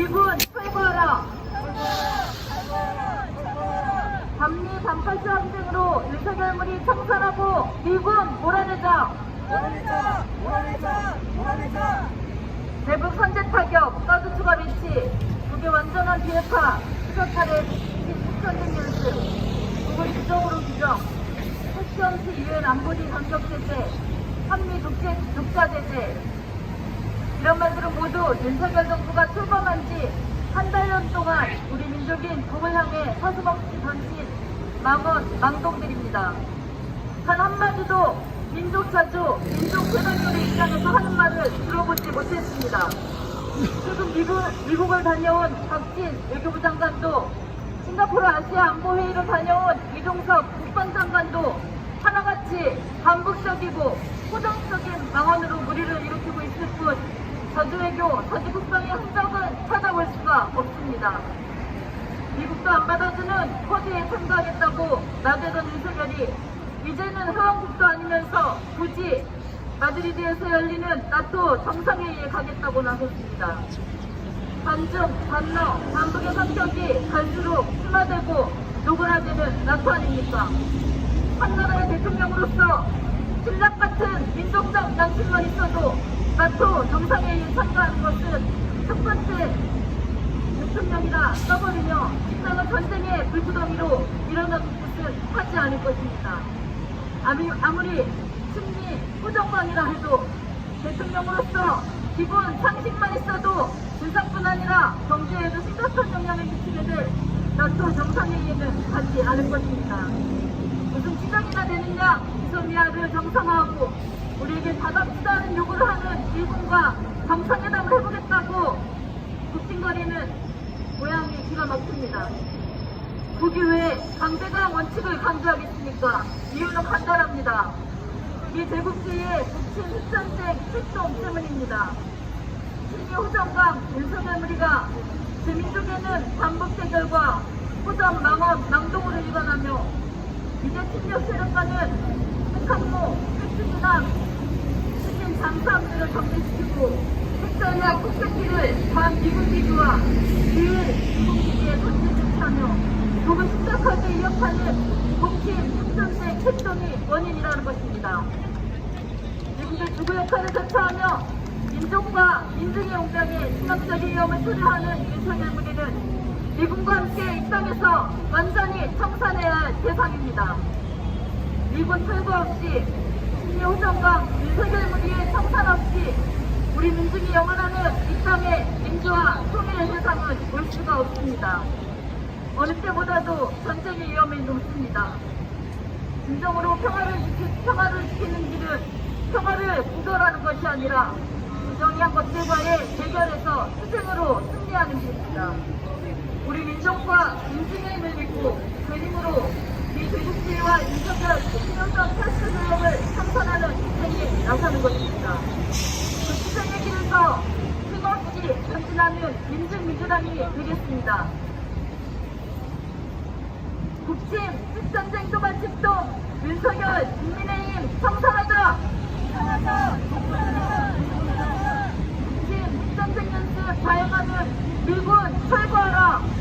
2분 출구라. 감리 반팔 수학 등으로 유석열물이 청산하고 미군 몰아내자. 몰아내자 몰아내자 몰아내자 대북 선제 타격 가드 추가 위치. 북의 완전한 비핵화. 수사차례 북선진 연습 북을 주적으로 규정. 핵시험시 유엔 안보리 간격 제재 한미 독재 독자 제재. 이런 말들은 모두 윤석열 정부가 출범한 지 한 달여 동안 우리 민족인 북을 향해 서슴없이 던진 망언, 망동들입니다. 단 한마디도 민족 자주, 민족 세상들의 입장에서 하는 말을 들어보지 못했습니다. 최근 미국, 미국을 다녀온 박진 외교부 장관도 싱가포르 아시아 안보회의를 다녀온 이종석 국방장관도 하나같이 반복적이고 호정적인 망언으로 무리를 일으키고 있을 뿐 저주외교, 저주국방의 흔적은 찾아볼 수가 없습니다. 미국도 안 받아주는 코드에 참가하겠다고 나대던 윤석열이 이제는 회원국도 아니면서 굳이 마드리드에서 열리는 나토 정상회의에 가겠다고 나섰습니다. 반중, 반러, 반북의 성격이 갈수록 심화되고 노골화되는 나토 아닙니까? 한 나라의 대통령으로서 신락 같은 민족적 양심만 있어도 나토 정상회의에 참가하는 것은 첫 번째 대통령이라 써버리며 식당은 전쟁의 불구덩이로 일어나는 것은 하지 않을 것입니다. 아무리, 아무리 승리 후정광이라 해도 대통령으로서 기본 상식만 있어도 군사뿐 아니라 경제에도 심각한 영향을 미치게 될 나토 정상회의에는 가지 않을 것입니다. 무슨 시작이나 되느냐 이소미아를 정상화하고 우리에게 다답지다는 요구를 하는 일본과 정상회담을 해보겠다고 북진거리는 모양이 기가 막힙니다. 북이 왜 강대강 원칙을 강조하겠습니까? 이유는 간단합니다. 이 제국주의의 북침 흑전쟁 핵동 때문입니다. 신기 호정강 윤석열 무리가 제 민족에는 반복 대결과 호정 망언 낭동으로 일관하며 이제侵略세력과는 핵항모, 핵추진 장사함들을 정리시키고 핵전략 폭격기를 반 미군 기지와 유일 미군 기지에 던지듯하며 북을 심각하게 위협하는 북침 핵전쟁 핵동이 원인이라는 것입니다. 미국의 주구 역할을 자처하며 민족과 민중의 용장에 심각적인 위험을 초래하는 윤석열 무리는 미군과 함께 이 땅에서 완전히 청산해야 할 대상입니다. 미군 철거 없이 신의 호정과 윤석열 무리의 청산 없이 우리 민중이 영원하는 이 땅의 민주화 통일의 세상은 올 수가 없습니다. 어느 때보다도 전쟁의 위험이 높습니다. 진정으로 평화를, 지키, 평화를 지키는 길은 평화를 구설하는 것이 아니라 부정의한 것들과의 대결에서 투쟁으로 승리하는 길입니다. 우리 민족과 민중의 힘을 믿고 그 힘으로 윤석열 신호성 패스 조력을 참선하는 투쟁에 나서는 것입니다. 그 투쟁의 길에서 힘없이 전진하는 민중민주당이 되겠습니다. 국침, 핵전쟁 도발 집동, 윤석열, 국민의힘 청산하자! 국침, 핵전쟁 연습 자행하는 미군 철거하라!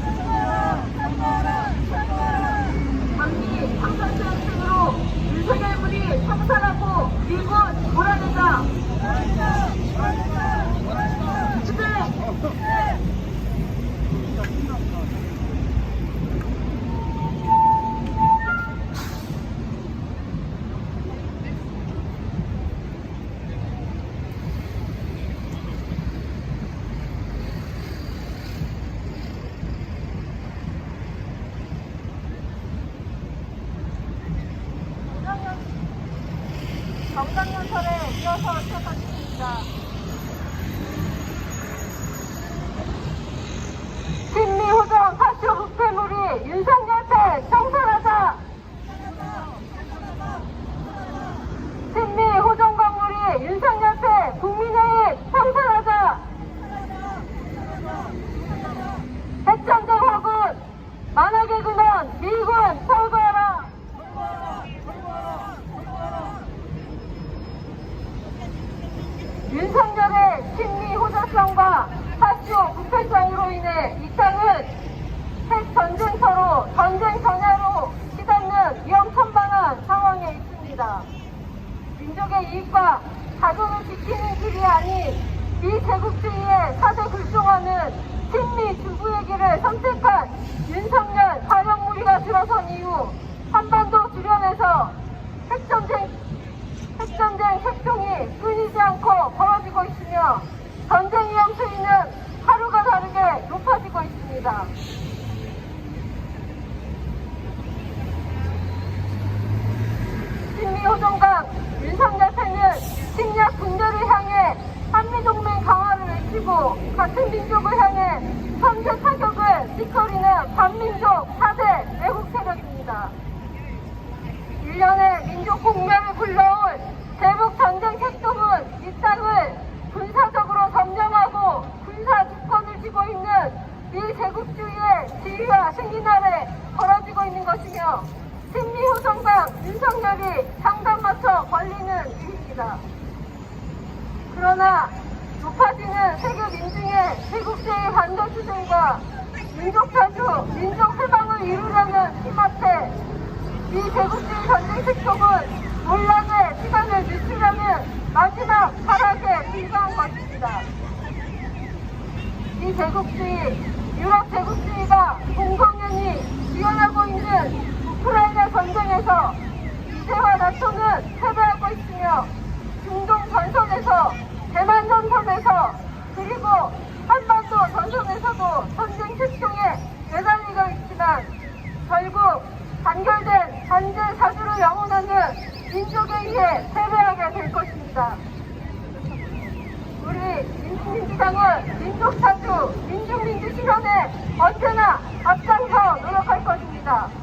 애국주의의 사대 굴종하는 친미 주부얘기를 선택한 윤석열 반영 무리가 들어선 이후 한반도 주변에서 핵전쟁, 핵전쟁, 핵종이 끊이지 않고 벌어지고 있으며 전쟁 위험 수위는 하루가 다르게 높아지고 있습니다. 외치고 같은 민족을 향해 선제 타격을 찌꺼리는 반민족 4대 외국 세력입니다. 1년의 민족 공멸을 불러올 대북 전쟁 택동은 이 땅을 군사적으로 점령하고 군사 주권을 쥐고 있는 미제국주의의 지위와 승인 아래 벌어지고 있는 것이며 친미호정당 윤석열이 상단 맞춰 걸리는 일입니다. 그러나 세계 민중의 세국제의 반대 투쟁과 민족 자주, 민족 해방을 이루려는 힘 앞에 이 제국주의 전쟁 색종은 논란의 시간을 늦추려는 마지막 타락에 불과한 것입니다. 이 제국주의, 유럽 제국주의가 공공연히 지원하고 있는 우크라이나 전쟁에서 이세와 나토는 패배하고 있으며 중동 전선에서 대만 전선에서 전선에서도 전쟁 실종에 매달리고 있지만 결국 단결된 단죄 사주로 영원하는 민족에 의해 패배하게 될 것입니다. 우리 민주민주당은 민족 사주, 민중민주 실현에 언제나 앞장서 노력할 것입니다.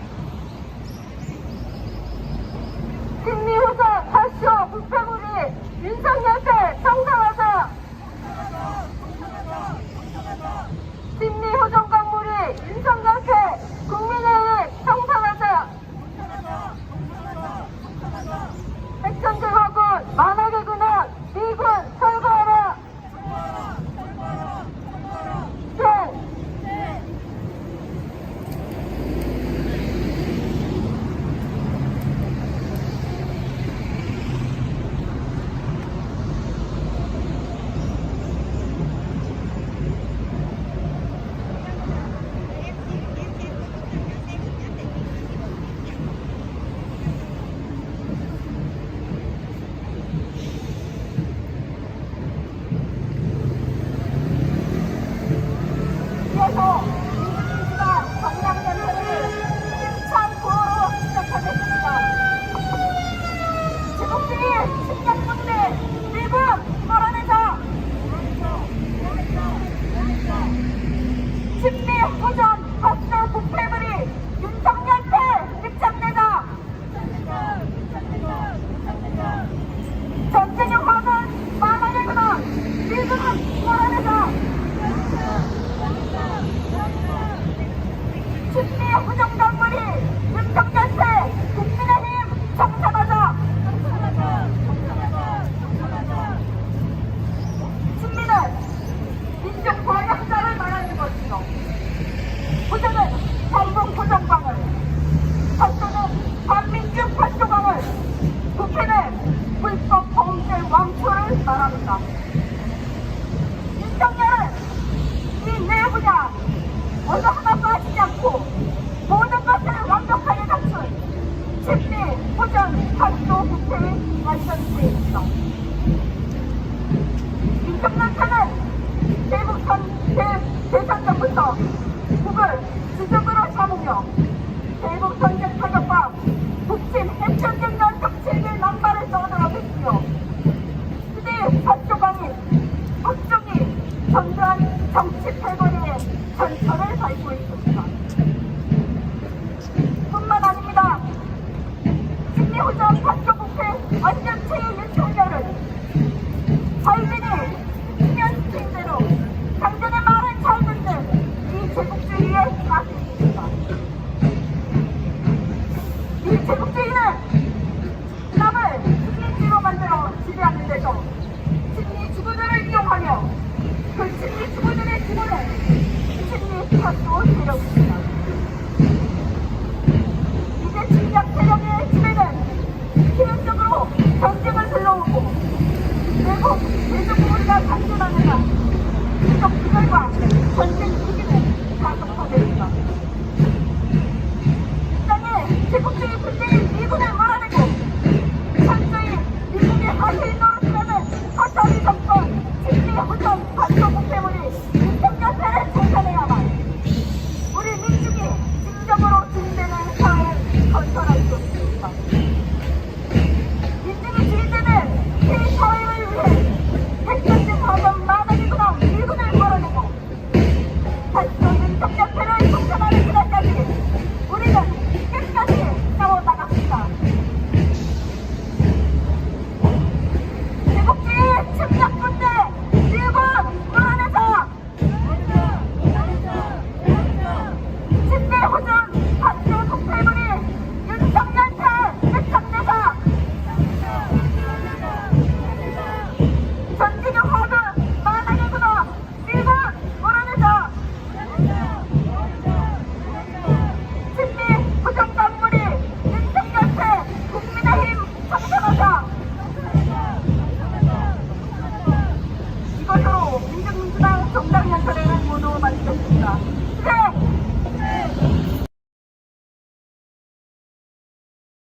Come, come, come. Thank you.